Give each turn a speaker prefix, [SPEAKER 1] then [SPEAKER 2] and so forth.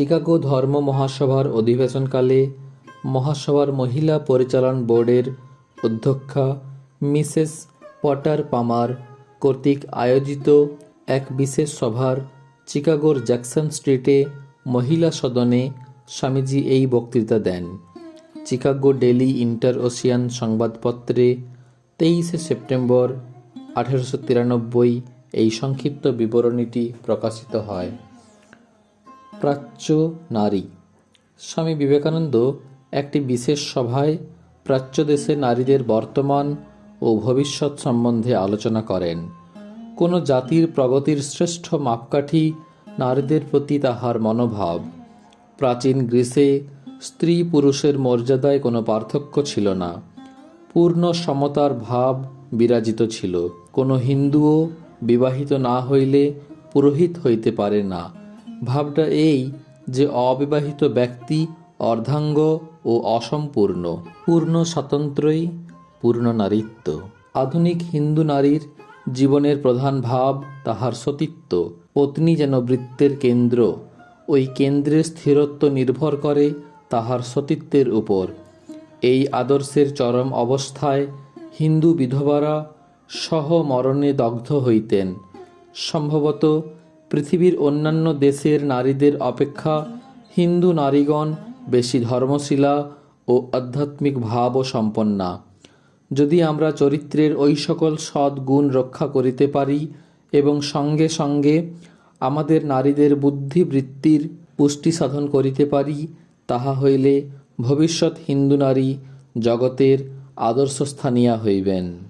[SPEAKER 1] চিকাগো ধর্ম মহাসভার অধিবেশনকালে মহাসভার মহিলা পরিচালন বোর্ডের অধ্যক্ষা মিসেস পটার পামার কর্তৃক আয়োজিত এক বিশেষ সভার চিকাগোর জ্যাকসন স্ট্রিটে মহিলা সদনে স্বামীজি এই বক্তৃতা দেন। চিকাগো ডেলি ইন্টার ওশিয়ান সংবাদপত্রে তেইশে সেপ্টেম্বর আঠেরোশো তিরানব্বই এই সংক্ষিপ্ত বিবরণীটি প্রকাশিত হয়। প্রাচ্য নারী। স্বামী বিবেকানন্দ একটি বিশেষ সভায় প্রাচ্য দেশে নারীদের বর্তমান ও ভবিষ্যৎ সম্বন্ধে আলোচনা করেন। কোনো জাতির প্রগতির শ্রেষ্ঠ মাপকাঠি নারীদের প্রতি তাহার মনোভাব। প্রাচীন গ্রীসে স্ত্রী পুরুষের মর্যাদায় কোনো পার্থক্য ছিল না। পূর্ণ সমতার ভাব বিরাজিত ছিল। কোনো হিন্দুও বিবাহিত না হইলে পুরোহিত হইতে পারে না। ভাবটা এই যে অবিবাহিত ব্যক্তি অর্ধাঙ্গ ও অসম্পূর্ণ, পূর্ণ স্বাতন্ত্র্যই পূর্ণ নারীত্ব। আধুনিক হিন্দু নারীর জীবনের প্রধান ভাব তাহার সতীত্ব। পত্নী যেন বৃত্তের কেন্দ্র, ওই কেন্দ্রের স্থিরত্ব নির্ভর করে তাহার সতীত্বের উপর। এই আদর্শের চরম অবস্থায় হিন্দু বিধবারা সহ মরণে দগ্ধ হইতেন। সম্ভবত পৃথিবীর অন্যান্য দেশের নারীদের অপেক্ষা হিন্দু নারীগণ বেশি ধর্মশীলা ও আধ্যাত্মিক ভাবও সম্পন্না। যদি আমরা চরিত্রের ওই সকল সৎ গুণ রক্ষা করিতে পারি এবং সঙ্গে সঙ্গে আমাদের নারীদের বুদ্ধিবৃত্তির পুষ্টি সাধন করিতে পারি, তাহা হইলে ভবিষ্যৎ হিন্দু নারী জগতের আদর্শস্থানীয়া হইবেন।